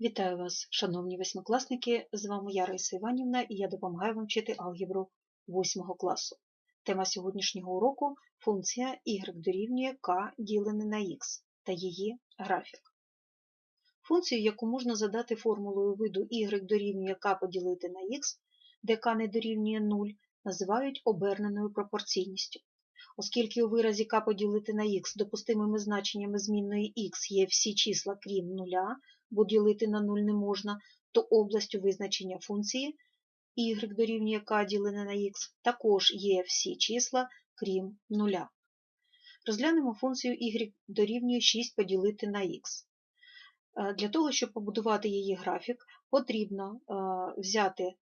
Вітаю вас, шановні восьмикласники! З вами я Раїса Іванівна і я допомагаю вам вчити алгебру 8 класу. Тема сьогоднішнього уроку функція y дорівнює k ділене на x та її графік. Функцію, яку можна задати формулою виду y дорівнює k поділити на x, де k не дорівнює 0, називають оберненою пропорційністю. Оскільки у виразі k поділити на x допустимими значеннями змінної x є всі числа крім нуля, бо ділити на 0 не можна, то областю визначення функції y дорівнює k ділене на x також є всі числа крім нуля. Розглянемо функцію y дорівнює 6 поділити на x. Для того, щоб побудувати її графік, потрібно взяти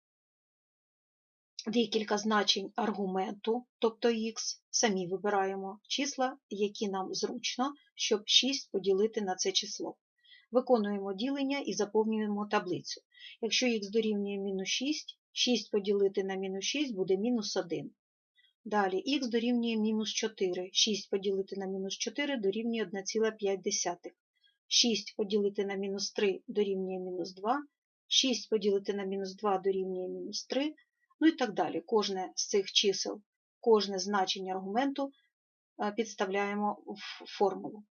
декілька значень аргументу, тобто х, самі вибираємо числа, які нам зручно, щоб 6 поділити на це число. Виконуємо ділення і заповнюємо таблицю. Якщо х дорівнює мінус 6, 6 поділити на мінус 6 буде мінус 1. Далі х дорівнює мінус 4, 6 поділити на мінус 4 дорівнює 1,5. 6 поділити на мінус 3 дорівнює мінус 2, 6 поділити на мінус 2 дорівнює мінус 3, ну і так далі. Кожне з цих чисел, кожне значення аргументу підставляємо в формулу.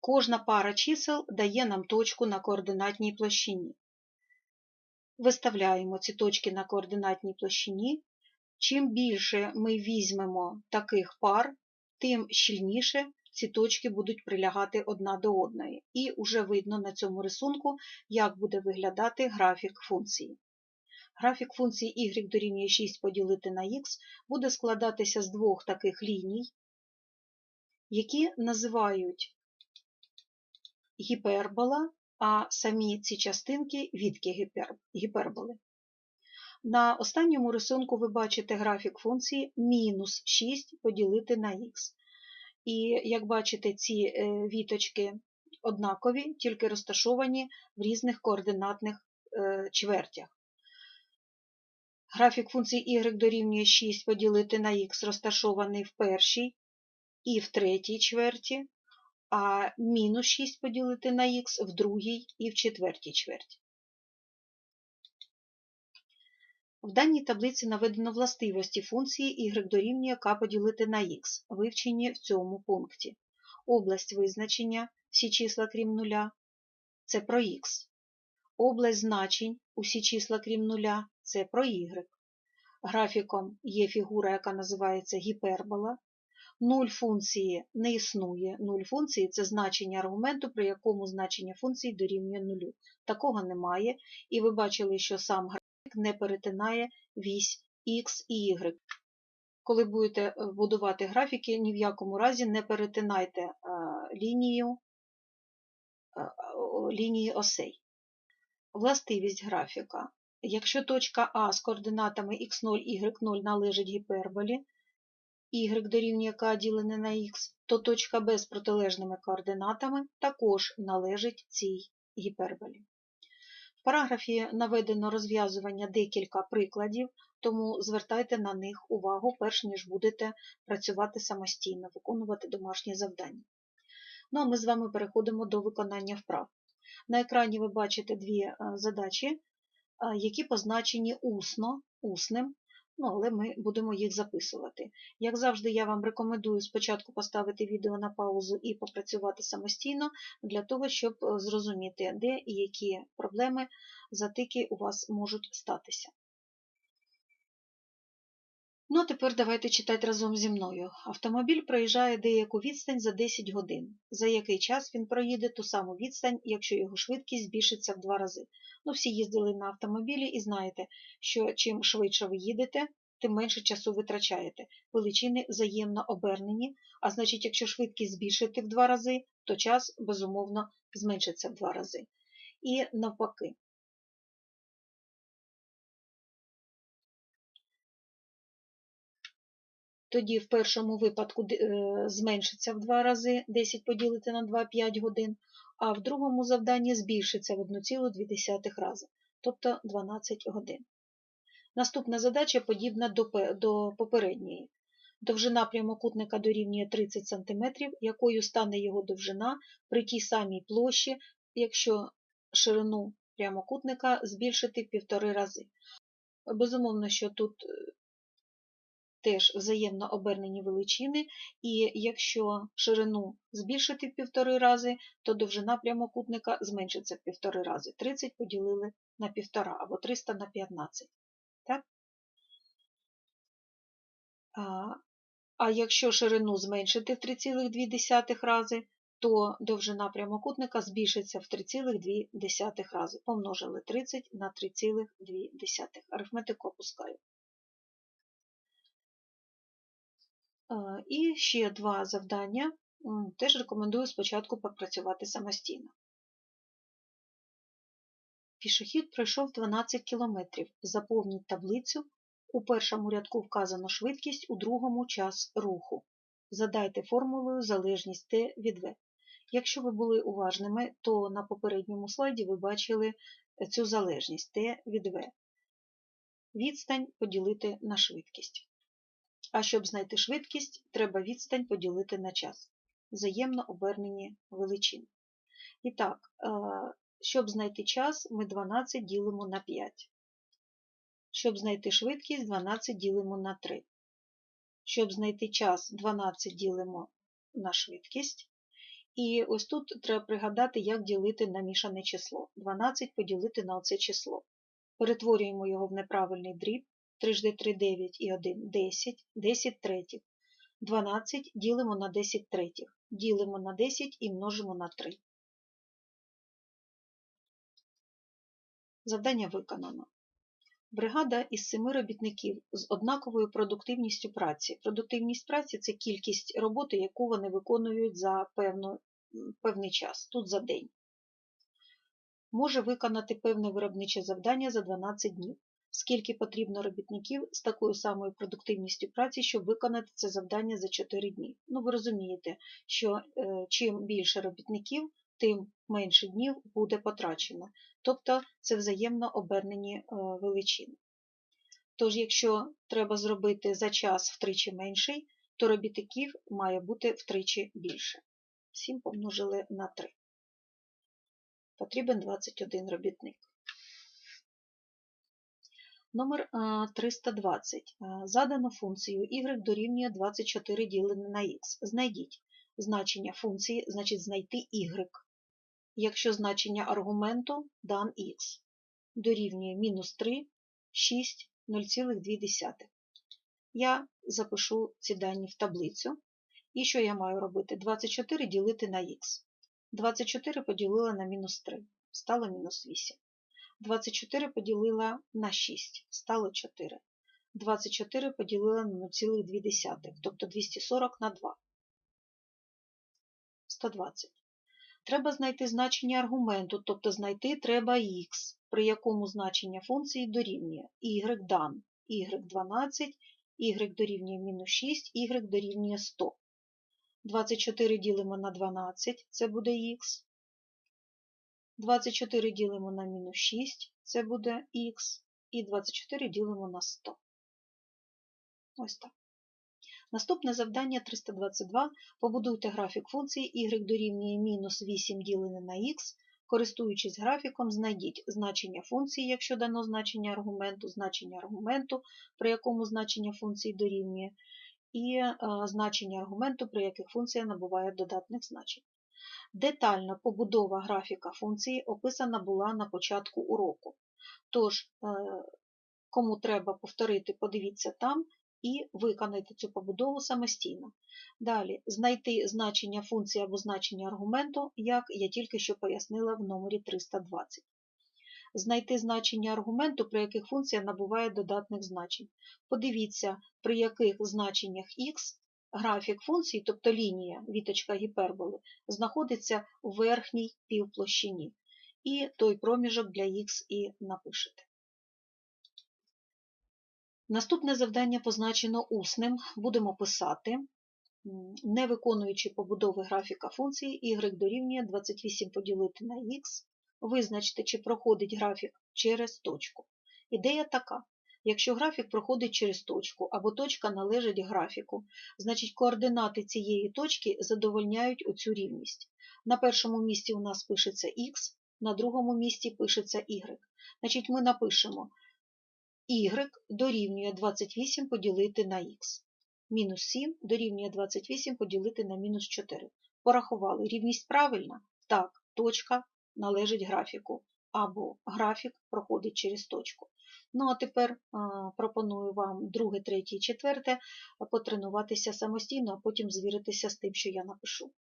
Кожна пара чисел дає нам точку на координатній площині. Виставляємо ці точки на координатній площині. Чим більше ми візьмемо таких пар, тим щільніше ці точки будуть прилягати одна до одної. І вже видно на цьому рисунку, як буде виглядати графік функції. Графік функції y дорівнює 6 поділити на x буде складатися з двох таких ліній, які називають гіпербола, а самі ці частинки відки гіперболи. На останньому рисунку ви бачите графік функції мінус 6 поділити на х. І, як бачите, ці віточки однакові, тільки розташовані в різних координатних чвертях. Графік функції y дорівнює 6 поділити на х розташований в першій і в третій чверті, а мінус 6 поділити на х в другій і в четвертій чверті. В даній таблиці наведено властивості функції y дорівнює k поділити на х, вивчені в цьому пункті. Область визначення, всі числа крім нуля, це про х. Область значень, усі числа крім нуля, це про y. Графіком є фігура, яка називається гіпербола. Нуль функції не існує. Нуль функції це значення аргументу, при якому значення функції дорівнює нулю. Такого немає, і ви бачили, що сам графік не перетинає вісь X і Y. Коли будете будувати графіки, ні в якому разі не перетинайте лінію, лінії осей. Властивість графіка. Якщо точка А з координатами x0, y0 належить гіперболі, y дорівнює k ділене на x, то точка Б з протилежними координатами також належить цій гіперболі. В параграфі наведено розв'язування декілька прикладів, тому звертайте на них увагу, перш ніж будете працювати самостійно, виконувати домашні завдання. Ну а ми з вами переходимо до виконання вправ. На екрані ви бачите дві задачі, які позначені усно, усним, ну, але ми будемо їх записувати. Як завжди, я вам рекомендую спочатку поставити відео на паузу і попрацювати самостійно, для того, щоб зрозуміти, де і які проблеми, затики у вас можуть статися. Ну, а тепер давайте читати разом зі мною. Автомобіль проїжджає деяку відстань за 10 годин. За який час він проїде ту саму відстань, якщо його швидкість збільшиться в два рази. Ну, всі їздили на автомобілі і знаєте, що чим швидше ви їдете, тим менше часу витрачаєте. Величини взаємно обернені, а значить, якщо швидкість збільшити в два рази, то час, безумовно, зменшиться в два рази. І навпаки. Тоді в першому випадку зменшиться в два рази 10 поділити на 2 5 годин, а в другому завданні збільшиться в 1,2 рази, тобто 12 годин. Наступна задача подібна до, до попередньої. Довжина прямокутника дорівнює 30 см, якою стане його довжина при тій самій площі, якщо ширину прямокутника збільшити в півтори рази. Безумовно, що тут е, теж взаємно обернені величини, і якщо ширину збільшити в півтори рази, то довжина прямокутника зменшиться в півтори рази. 30 поділили на півтора або 300 на 15. Так? А, якщо ширину зменшити в 3,2 рази, то довжина прямокутника збільшиться в 3,2 рази. Помножили 30 на 3,2. Арифметику опускаю. І ще два завдання. Теж рекомендую спочатку попрацювати самостійно. Пішохід пройшов 12 км. Заповніть таблицю. У першому рядку вказано швидкість, у другому час руху. Задайте формулою залежність Т від В. Якщо ви були уважними, то на попередньому слайді ви бачили цю залежність Т від В. Відстань поділити на швидкість. А щоб знайти швидкість, треба відстань поділити на час. Взаємно обернені величини. І так, е, щоб знайти час, ми 12 ділимо на 5. Щоб знайти швидкість, 12 ділимо на 3. Щоб знайти час, 12 ділимо на швидкість. І ось тут треба пригадати, як ділити на мішане число. 12 поділити на оце число. Перетворюємо його в неправильний дріб. 3 жди 3 9 і 1 10, 10 третіх. 12 ділимо на 10 третіх. Ділимо на 10 і множимо на 3. Завдання виконано. Бригада із семи робітників з однаковою продуктивністю праці. Продуктивність праці це кількість роботи, яку вони виконують за певну, певний час, тут за день. Може виконати певне виробниче завдання за 12 днів. Скільки потрібно робітників з такою самою продуктивністю праці, щоб виконати це завдання за 4 дні. Ну, ви розумієте, що е, чим більше робітників, тим менше днів буде потрачено. Тобто це взаємно обернені е, величини. Тож, якщо треба зробити за час втричі менший, то робітників має бути втричі більше. 7 помножили на 3. Потрібен 21 робітник. Номер 320. Задано функцію y дорівнює 24 ділене на x. Знайдіть значення функції, значить знайти y. Якщо значення аргументу дан x дорівнює мінус 3, 6, 0,2. Я запишу ці дані в таблицю. І що я маю робити? 24 ділити на х. 24 поділила на мінус 3, стало мінус 8. 24 поділила на 6, стало 4. 24 поділила на 0,2, тобто 240 на 2. 120. Треба знайти значення аргументу, тобто знайти треба х, при якому значення функції дорівнює y дан, y12, y дорівнює мінус 6, y дорівнює 100. 24 ділимо на 12, це буде х. 24 ділимо на мінус 6, це буде х, і 24 ділимо на 100. Ось так. Наступне завдання 322. Побудуйте графік функції y дорівнює мінус 8 ділене на х. Користуючись графіком, знайдіть значення функції, якщо дано значення аргументу, значення аргументу, при якому значення функції дорівнює, і е, значення аргументу, при яких функція набуває додатних значень. Детальна побудова графіка функції описана була на початку уроку. Тож, е, кому треба повторити, подивіться там і виконайте цю побудову самостійно. Далі, знайти значення функції або значення аргументу, як я тільки що пояснила в номері 320. Знайти значення аргументу, при яких функція набуває додатних значень. Подивіться, при яких значеннях х графік функції, тобто лінія віточка гіперболи, знаходиться у верхній півплощині. І той проміжок для х і напишете. Наступне завдання позначено усним. Будемо писати, не виконуючи побудови графіка функції, y дорівнює 28 поділити на х, визначте, чи проходить графік через точку. Ідея така. Якщо графік проходить через точку або точка належить графіку, значить координати цієї точки задовольняють оцю рівність. На першому місці у нас пишеться х, на другому місці пишеться y. Значить, ми напишемо y дорівнює 28 поділити на х. Мінус 7 дорівнює 28 поділити на мінус 4. Порахували. Рівність правильна? Так, точка належить графіку. Або графік проходить через точку. Ну, а тепер пропоную вам друге, третє і четверте потренуватися самостійно, а потім звіритися з тим, що я напишу.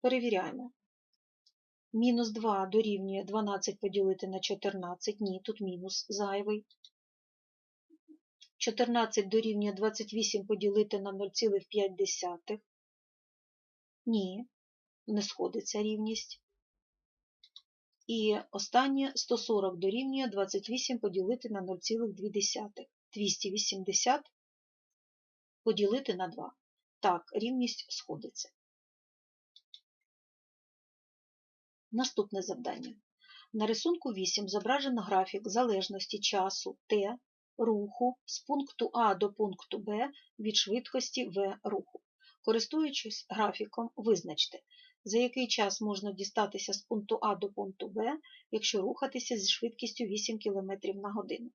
Перевіряємо. Мінус 2 дорівнює 12 поділити на 14. Ні, тут мінус зайвий. 14 дорівнює 28 поділити на 0,5. Ні, не сходиться рівність. І останнє 140 дорівнює 28 поділити на 0,2. 280 поділити на 2. Так, рівність сходиться. Наступне завдання. На рисунку 8 зображено графік залежності часу Т руху з пункту А до пункту Б від швидкості В руху. Користуючись графіком, визначте, за який час можна дістатися з пункту А до пункту Б, якщо рухатися зі швидкістю 8 км на годину.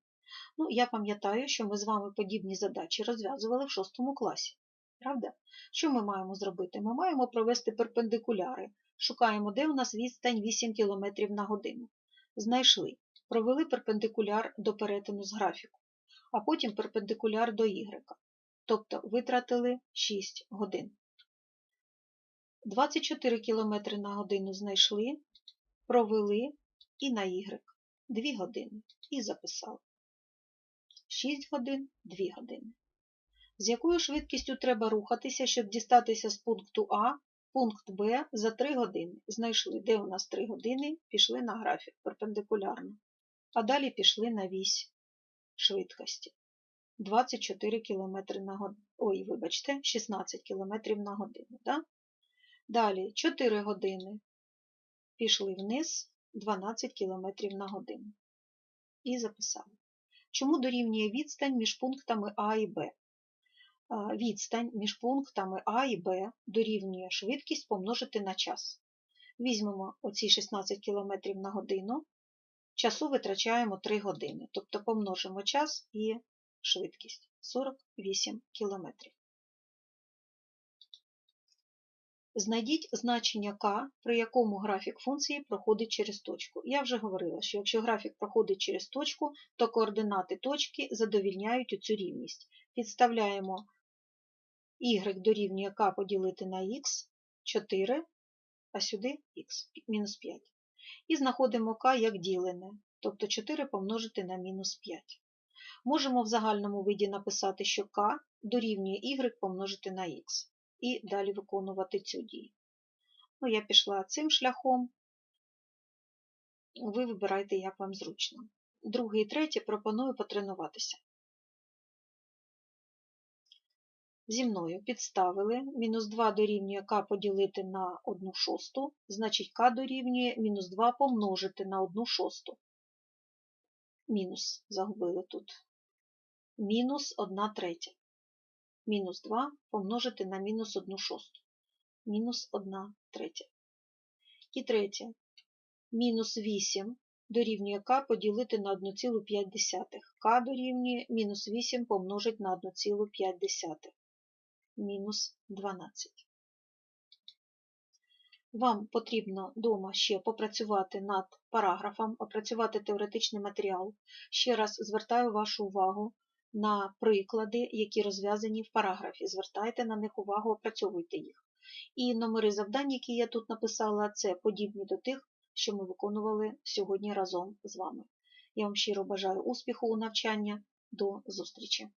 Ну, Я пам'ятаю, що ми з вами подібні задачі розв'язували в 6 класі. Правда? Що ми маємо зробити? Ми маємо провести перпендикуляри. Шукаємо, де у нас відстань 8 км на годину. Знайшли. Провели перпендикуляр до перетину з графіку, а потім перпендикуляр до Y. Тобто витратили 6 годин. 24 км на годину знайшли, провели і на Y 2 години. І записали. 6 годин 2 години. З якою швидкістю треба рухатися, щоб дістатися з пункту А Пункт Б за 3 години. Знайшли, де у нас 3 години, пішли на графік перпендикулярно. А далі пішли на вісь швидкості. 24 км на годину. Ой, вибачте, 16 км на годину. Да? Далі 4 години. Пішли вниз 12 км на годину. І записали. Чому дорівнює відстань між пунктами А і Б? відстань між пунктами А і Б дорівнює швидкість помножити на час. Візьмемо оці 16 км на годину, часу витрачаємо 3 години, тобто помножимо час і швидкість 48 км. Знайдіть значення k, при якому графік функції проходить через точку. Я вже говорила, що якщо графік проходить через точку, то координати точки задовільняють цю рівність. Підставляємо y дорівнює k поділити на x 4, а сюди x мінус 5. І знаходимо k як ділене, тобто 4 помножити на мінус 5. Можемо в загальному виді написати, що k дорівнює y помножити на x. І далі виконувати цю дію. Ну, Я пішла цим шляхом. Ви вибирайте, як вам зручно. Друге і третє пропоную потренуватися. Зі мною підставили мінус 2 дорівнює k поділити на 1 шосту, значить k дорівнює мінус 2 помножити на 1 шосту. Мінус загубили тут. Мінус 1 третя. Мінус 2 помножити на мінус 1 шосту. Мінус 1 третя. І третє. Мінус 8 дорівнює k поділити на 1,5. k дорівнює мінус 8 помножити на 1,5 мінус 12. Вам потрібно вдома ще попрацювати над параграфом, опрацювати теоретичний матеріал. Ще раз звертаю вашу увагу на приклади, які розв'язані в параграфі. Звертайте на них увагу, опрацьовуйте їх. І номери завдань, які я тут написала, це подібні до тих, що ми виконували сьогодні разом з вами. Я вам щиро бажаю успіху у навчанні. До зустрічі!